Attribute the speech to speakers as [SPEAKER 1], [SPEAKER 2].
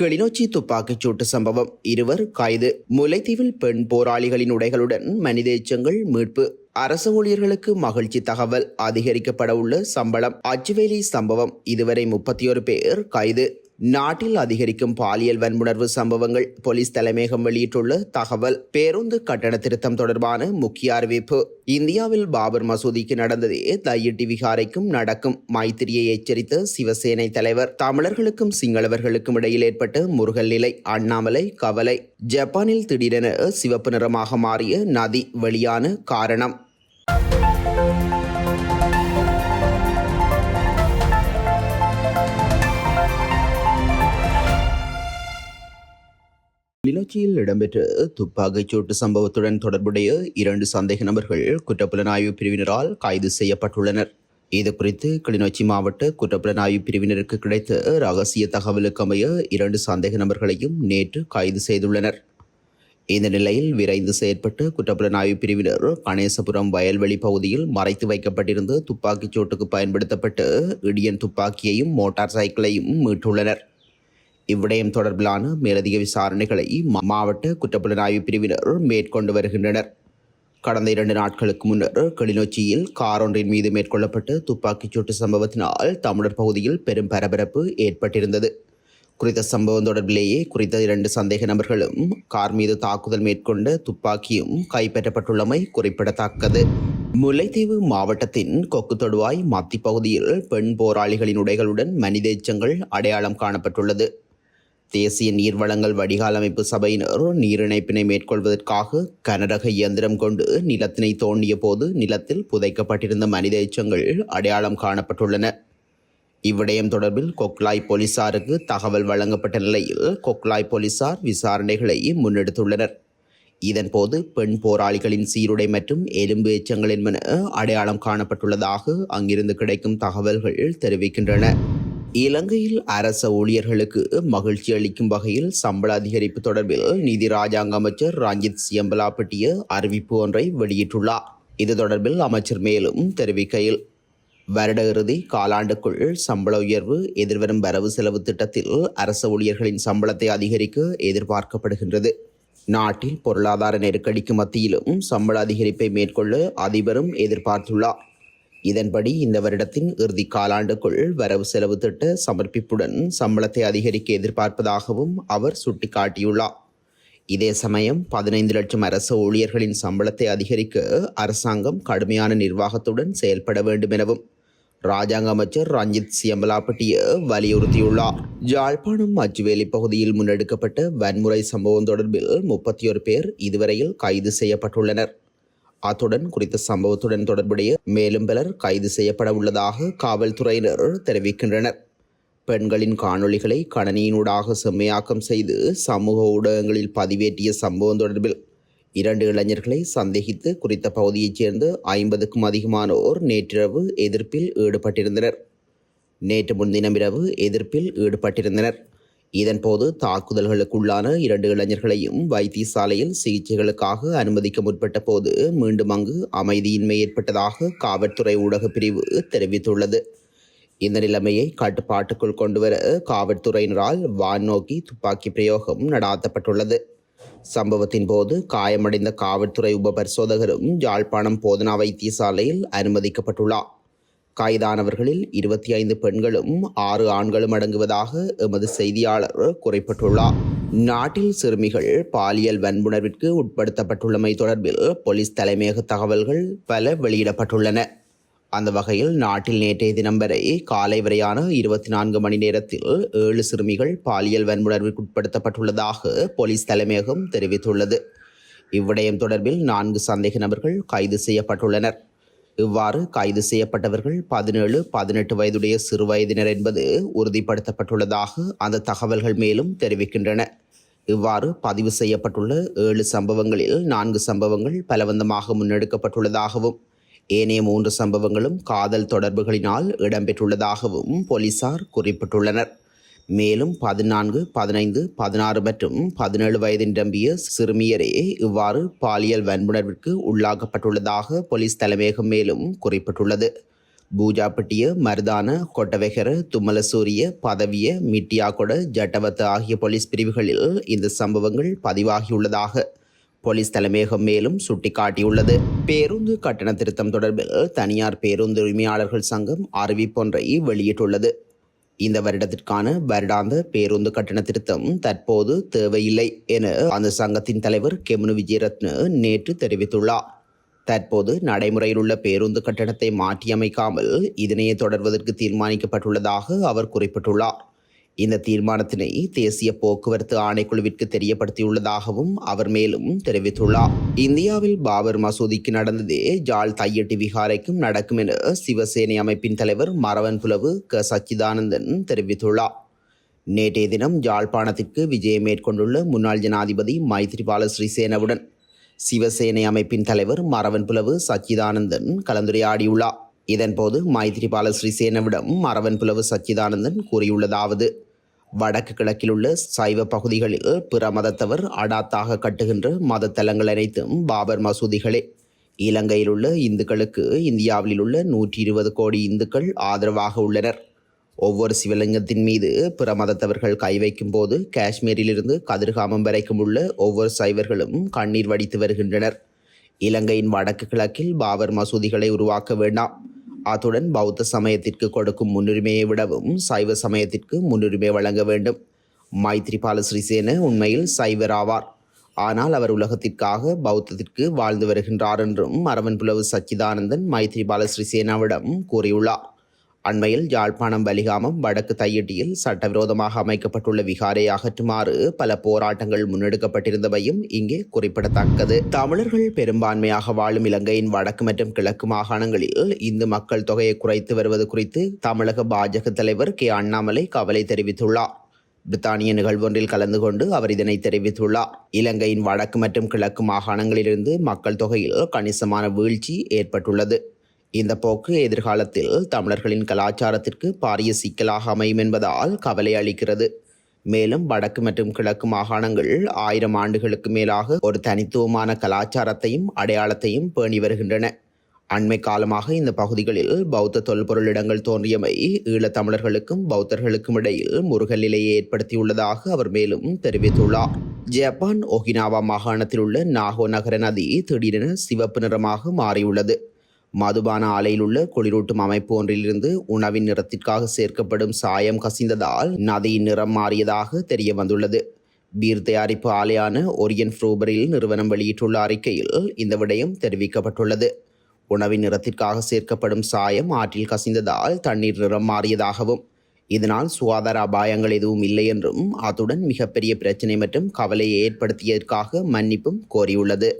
[SPEAKER 1] கிளிநொச்சி துப்பாக்கிச் சூட்டு சம்பவம். இருவர் கைது. முல்லைத்தீவில் பெண் போராளிகளின் உடைகளுடன் மனித எச்சங்கள் மீட்பு. அரசு ஊழியர்களுக்கு மகிழ்ச்சி தகவல். அதிகரிக்கப்பட உள்ள சம்பளம். அச்சுவேலி சம்பவம். இதுவரை முப்பத்தி ஒரு பேர் கைது. நாட்டில் அதிகரிக்கும் பாலியல் வன்முணர்வு சம்பவங்கள் போலீஸ் தலைமையகம் வெளியிட்டுள்ள தகவல் பேருந்து கட்டண திருத்தம் தொடர்பான முக்கிய அறிவிப்பு. இந்தியாவில் பாபர் மசூதிக்கு நடந்ததே தையிட்டி விகாரைக்கும் நடக்கும் மைத்திரியை எச்சரித்த சிவசேனை தலைவர். தமிழர்களுக்கும் சிங்களவர்களுக்கும் இடையில் ஏற்பட்ட முருகல் நிலை அண்ணாமலை கவலை ஜப்பானில் திடீரென சிவப்பு நிறமாக மாறிய நதி வெளியான காரணம். கிளிநொச்சியில் இடம்பெற்ற துப்பாக்கிச்சூட்டு சம்பவத்துடன் தொடர்புடைய இரண்டு சந்தேக நபர்கள் குற்றப்புலனாய்வு பிரிவினரால் கைது செய்யப்பட்டுள்ளனர். இது குறித்து கிளிநொச்சி மாவட்ட குற்றப்புலனாய்வு பிரிவினருக்கு கிடைத்த ரகசிய தகவலுக்கமைய இரண்டு சந்தேக நபர்களையும் நேற்று கைது செய்துள்ளனர். இந்த நிலையில் விரைந்து செயற்பட்டு குற்றப்புலனாய்வு பிரிவினர் கணேசபுரம் வயல்வெளி பகுதியில் மறைத்து வைக்கப்பட்டிருந்த துப்பாக்கிச் பயன்படுத்தப்பட்டு இடியன் துப்பாக்கியையும் மோட்டார் சைக்கிளையும் மீட்டுள்ளனர். இவ்விடயம் தொடர்பிலான மேலதிக விசாரணைகளை மாவட்ட குற்றப்புலனாய்வு பிரிவினர் மேற்கொண்டு வருகின்றனர். கடந்த இரண்டு நாட்களுக்கு முன்னர் கிளிநொச்சியில் கார் ஒன்றின் மீது மேற்கொள்ளப்பட்ட துப்பாக்கிச் சூட்டு சம்பவத்தினால் தமிழர் பகுதியில் பெரும் பரபரப்பு ஏற்பட்டிருந்தது. குறித்த சம்பவம் தொடர்பிலேயே குறித்த இரண்டு சந்தேக நபர்களும் கார் மீது தாக்குதல் மேற்கொண்ட துப்பாக்கியும் கைப்பற்றப்பட்டுள்ளமை குறிப்பிடத்தக்கது. முல்லைத்தீவு மாவட்டத்தின் கொக்கு தொடுவாய் மத்தி பகுதியில் பெண் போராளிகளின் உடைகளுடன் மனித எச்சங்கள் அடையாளம் காணப்பட்டுள்ளது. தேசிய நீர்வளங்கள் வடிகால் அமைப்பு சபையினர் நீர் இணைப்பினை மேற்கொள்வதற்காக கனரக இயந்திரம் கொண்டு நிலத்தினை தோண்டிய போது நிலத்தில் புதைக்கப்பட்டிருந்த மனித எச்சங்கள் அடையாளம் காணப்பட்டுள்ளன. இவ்விடயம் தொடர்பில் கொக்லாய் போலீசாருக்கு தகவல் வழங்கப்பட்ட நிலையில் கொக்லாய் போலீசார் விசாரணைகளை முன்னெடுத்துள்ளனர். இதன்போது பெண் போராளிகளின் சீருடை மற்றும் எலும்பு எச்சங்கள் என்பன அடையாளம் காணப்பட்டுள்ளதாக அங்கிருந்து கிடைக்கும் தகவல்கள் தெரிவிக்கின்றன. இலங்கையில் அரச ஊழியர்களுக்கு மகிழ்ச்சி அளிக்கும் வகையில் சம்பள அதிகரிப்பு தொடர்பில் நிதி ராஜாங்க அமைச்சர் ரஞ்சித் சியம்பலாப்பட்டிய அறிவிப்பு ஒன்றை வெளியிட்டுள்ளார். இது தொடர்பில் அமைச்சர் மேலும் தெரிவிக்கையில் வருட இறுதி காலாண்டுக்குள் சம்பள உயர்வு எதிர்வரும் வரவு செலவு திட்டத்தில் அரச ஊழியர்களின் சம்பளத்தை அதிகரிக்க எதிர்பார்க்கப்படுகின்றது. நாட்டில் பொருளாதார நெருக்கடிக்கு மத்தியிலும் சம்பள அதிகரிப்பை மேற்கொள்ள அதிபரும் எதிர்பார்த்துள்ளார். இதன்படி இந்த வருடத்தின் இறுதி காலாண்டுக்குள் வரவு செலவு திட்ட சமர்ப்பிப்புடன் சம்பளத்தை அதிகரிக்க எதிர்பார்ப்பதாகவும் அவர் சுட்டிக்காட்டியுள்ளார். இதே சமயம் பதினைந்து லட்சம் அரசு ஊழியர்களின் சம்பளத்தை அதிகரிக்க அரசாங்கம் கடுமையான நிர்வாகத்துடன் செயல்பட வேண்டும் எனவும் ராஜாங்க அமைச்சர் ரஞ்சித் சியம்பலாப்பட்டிய வலியுறுத்தியுள்ளார். ஜாழ்ப்பாணம் அச்சுவேலி பகுதியில் முன்னெடுக்கப்பட்ட வன்முறை சம்பவம் தொடர்பில் முப்பத்தி ஒரு பேர் இதுவரையில் கைது செய்யப்பட்டுள்ளனர். அத்துடன் குறித்த சம்பவத்துடன் தொடர்புடைய மேலும் பலர் கைது செய்யப்பட உள்ளதாக காவல்துறையினர் தெரிவிக்கின்றனர். பெண்களின் காணொளிகளை கணனியினூடாக செம்மையாக்கம் செய்து சமூக ஊடகங்களில் பதிவேற்றிய சம்பவம் தொடர்பில் இரண்டு இளைஞர்களை சந்தேகித்து குறித்த பகுதியைச் சேர்ந்த ஐம்பதுக்கும் அதிகமானோர் நேற்றிரவு எதிர்ப்பில் ஈடுபட்டிருந்தனர். நேற்று முன்தினம் இரவு எதிர்ப்பில் ஈடுபட்டிருந்தனர். இதன்போது தாக்குதல்களுக்குள்ளான இரண்டு இளைஞர்களையும் வைத்தியசாலையில் சிகிச்சைகளுக்காக அனுமதிக்க முற்பட்ட போது மீண்டும் அங்கு அமைதியின்மை ஏற்பட்டதாக காவல்துறை ஊடகப் பிரிவு தெரிவித்துள்ளது. இந்த நிலைமையை கட்டுப்பாட்டுக்குள் கொண்டுவர காவல்துறையினரால் வான் நோக்கி துப்பாக்கி பிரயோகம் நடாத்தப்பட்டுள்ளது. சம்பவத்தின் போது காயமடைந்த காவல்துறை உப பரிசோதகரும் யாழ்ப்பாணம் போதனா வைத்தியசாலையில் அனுமதிக்கப்பட்டுள்ளார். கைதானவர்களில் இருபத்தி ஐந்து பெண்களும் ஆறு ஆண்களும் அடங்குவதாக எமது செய்தியாளர் குறிப்பிட்டுள்ளார். நாட்டில் சிறுமிகள் பாலியல் வன்புணர்விற்கு உட்படுத்தப்பட்டுள்ளமை தொடர்பில் போலீஸ் தலைமையக தகவல்கள் பல வெளியிடப்பட்டுள்ளன. அந்த வகையில் நாட்டில் நேற்றைய தினம் வரை காலை வரையான இருபத்தி நான்கு மணி நேரத்தில் ஏழு சிறுமிகள் பாலியல் வன்புணர்விற்கு உட்படுத்தப்பட்டுள்ளதாக போலீஸ் தலைமையகம் தெரிவித்துள்ளது. இவ்விடயம் தொடர்பில் நான்கு சந்தேக நபர்கள் கைது செய்யப்பட்டுள்ளனர். இவ்வாறு கைது செய்யப்பட்டவர்கள் பதினேழு பதினெட்டு வயதுடைய சிறு வயதினர் என்பது உறுதிப்படுத்தப்பட்டுள்ளதாக அந்த தகவல்கள் மேலும் தெரிவிக்கின்றன. இவ்வாறு பதிவு செய்யப்பட்டுள்ள ஏழு சம்பவங்களில் நான்கு சம்பவங்கள் பலவந்தமாக முன்னெடுக்கப்பட்டுள்ளதாகவும் ஏனைய மூன்று சம்பவங்களும் காதல் தொடர்புகளினால் இடம்பெற்றுள்ளதாகவும் போலீசார் குறிப்பிட்டுள்ளனர். மேலும் பதினான்கு பதினைந்து பதினாறு மற்றும் பதினேழு வயது நிரம்பிய சிறுமியரே இவ்வாறு பாலியல் வன்புணர்விற்கு உள்ளாக்கப்பட்டுள்ளதாக போலீஸ் தலைமையகம் மேலும் குறிப்பிட்டுள்ளது. பூஜாப்பட்டிய மருதான கொட்டவெகர தும்மலசூரிய பதவிய மிட்டியாகொட ஜட்டவத்து ஆகிய போலீஸ் பிரிவுகளில் இந்த சம்பவங்கள் பதிவாகியுள்ளதாக போலீஸ் தலைமையகம் மேலும் சுட்டிக்காட்டியுள்ளது. பேருந்து கட்டண திருத்தம் தொடர்பில் தனியார் பேருந்து உரிமையாளர்கள் சங்கம் அறிவிப்பொன்றை வெளியிட்டுள்ளது. இந்த வருடத்திற்கான வருடாந்த பேருந்து கட்டண திருத்தம் தற்போது தேவையில்லை என அந்த சங்கத்தின் தலைவர் கெமுனு விஜயரத்ன நேற்று தெரிவித்துள்ளார். தற்போது நடைமுறையில் உள்ள பேருந்து கட்டணத்தை மாற்றியமைக்காமல் இதனையே தொடர்வதற்கு தீர்மானிக்கப்பட்டுள்ளதாக அவர் குறிப்பிட்டுள்ளார். இந்த தீர்மானத்தினை தேசிய போக்குவரத்து ஆணைக்குழுவிற்கு தெரியப்படுத்தியுள்ளதாகவும் அவர் மேலும் தெரிவித்துள்ளார். இந்தியாவில் பாபர் மசூதிக்கு நடந்ததே ஜாழ் தையட்டி விகாரைக்கும் நடக்கும் என சிவசேனை அமைப்பின் தலைவர் மரவன் புலவு க. சச்சிதானந்தன் தெரிவித்துள்ளார். நேற்றைய தினம் ஜாழ்ப்பாணத்திற்கு விஜயம் மேற்கொண்டுள்ள முன்னாள் ஜனாதிபதி மைத்ரிபால ஸ்ரீசேனவுடன் சிவசேனை அமைப்பின் தலைவர் மரவன் புலவு சச்சிதானந்தன் கலந்துரையாடியுள்ளார். இதன்போது மைத்ரிபால ஸ்ரீசேனவிடம் மரவன் புலவு சச்சிதானந்தன் கூறியுள்ளதாவது வடக்கு கிழக்கில் உள்ள சைவ பகுதிகளில் பிற மதத்தவர் அடாத்தாக கட்டுகின்ற மதத்தலங்கள் அனைத்தும் பாபர் மசூதிகளே. இலங்கையில் உள்ள இந்துக்களுக்கு இந்தியாவில் உள்ள நூற்றி இருபது கோடி இந்துக்கள் ஆதரவாக உள்ளனர். ஒவ்வொரு சிவலிங்கத்தின் மீது பிற மதத்தவர்கள் கை வைக்கும் போது காஷ்மீரிலிருந்து கதிர்காமம் வரைக்கும் உள்ள ஒவ்வொரு சைவர்களும் கண்ணீர் வடித்து வருகின்றனர். இலங்கையின் வடக்கு கிழக்கில் பாபர் மசூதிகளை உருவாக்க வேண்டாம். அத்துடன் பௌத்த சமயத்திற்கு கொடுக்கும் முன்னுரிமையை விடவும் சைவ சமயத்திற்கு முன்னுரிமை வழங்க வேண்டும். மைத்ரிபால ஸ்ரீசேன உண்மையில் சைவர் ஆவார் ஆனால் அவர் உலகத்திற்காக பௌத்தத்திற்கு வாழ்ந்து வருகின்றார் என்றும் அரவன் புலவு சச்சிதானந்தன் மைத்ரிபால ஸ்ரீசேனாவிடம் கூறியுள்ளார். அண்மையில் யாழ்ப்பாணம் வலிகாமம் வடக்கு தையிட்டியில் சட்டவிரோதமாக அமைக்கப்பட்டுள்ள விகாரை அகற்றுமாறு பல போராட்டங்கள் முன்னெடுக்கப்பட்டிருந்தவையும் இங்கே குறிப்பிடத்தக்கது. தமிழர்கள் பெரும்பான்மையாக வாழும் இலங்கையின் வடக்கு மற்றும் கிழக்கு மாகாணங்களில் இந்து மக்கள் தொகையை குறைத்து வருவது குறித்து தமிழக பாஜக தலைவர் கே. அண்ணாமலை கவலை தெரிவித்துள்ளார். பிரித்தானிய நிகழ்வொன்றில் கலந்து கொண்டு அவர் இதனை தெரிவித்துள்ளார். இலங்கையின் வடக்கு மற்றும் கிழக்கு மாகாணங்களிலிருந்து மக்கள் தொகையில் கணிசமான வீழ்ச்சி ஏற்பட்டுள்ளது. இந்த போக்கு எதிர்காலத்தில் தமிழர்களின் கலாச்சாரத்திற்கு பாரிய சிக்கலாக அமையும் என்பதால் கவலை அளிக்கிறது. மேலும் வடக்கு மற்றும் கிழக்கு மாகாணங்கள் ஆயிரம் ஆண்டுகளுக்கு மேலாக ஒரு தனித்துவமான கலாச்சாரத்தையும் அடையாளத்தையும் பேணி வருகின்றன. அண்மை காலமாக இந்த பகுதிகளில் பௌத்த தொல்பொருள் இடங்கள் தோன்றியமை ஈழத்தமிழர்களுக்கும் பௌத்தர்களுக்கும் இடையில் முருகல் நிலையை ஏற்படுத்தியுள்ளதாக அவர் மேலும் தெரிவித்துள்ளார். ஜப்பான் ஒகினாவா மாகாணத்தில் உள்ள நாகோ நகர நதி திடீரென சிவப்பு நிறமாக மாறியுள்ளது. மதுபான ஆலையில் உள்ள குளிரூட்டும் அமைப்பு ஒன்றிலிருந்து உணவின் நிறத்திற்காக சேர்க்கப்படும் சாயம் கசிந்ததால் நதியின் நிறம் மாறியதாக தெரிய வந்துள்ளது பீர் தயாரிப்பு ஆலையான ஒரியன் ஃப்ரூபரில் நிறுவனம் வெளியிட்டுள்ள அறிக்கையில் இந்த விடயம் தெரிவிக்கப்பட்டுள்ளது. உணவின் நிறத்திற்காக சேர்க்கப்படும் சாயம் ஆற்றில் கசிந்ததால் தண்ணீர் நிறம் மாறியதாகவும் இதனால் சுகாதார அபாயங்கள் எதுவும் இல்லை என்றும் அத்துடன் மிகப்பெரிய பிரச்சினை மற்றும் கவலையை ஏற்படுத்தியதற்காக மன்னிப்பும் கோரியுள்ளது.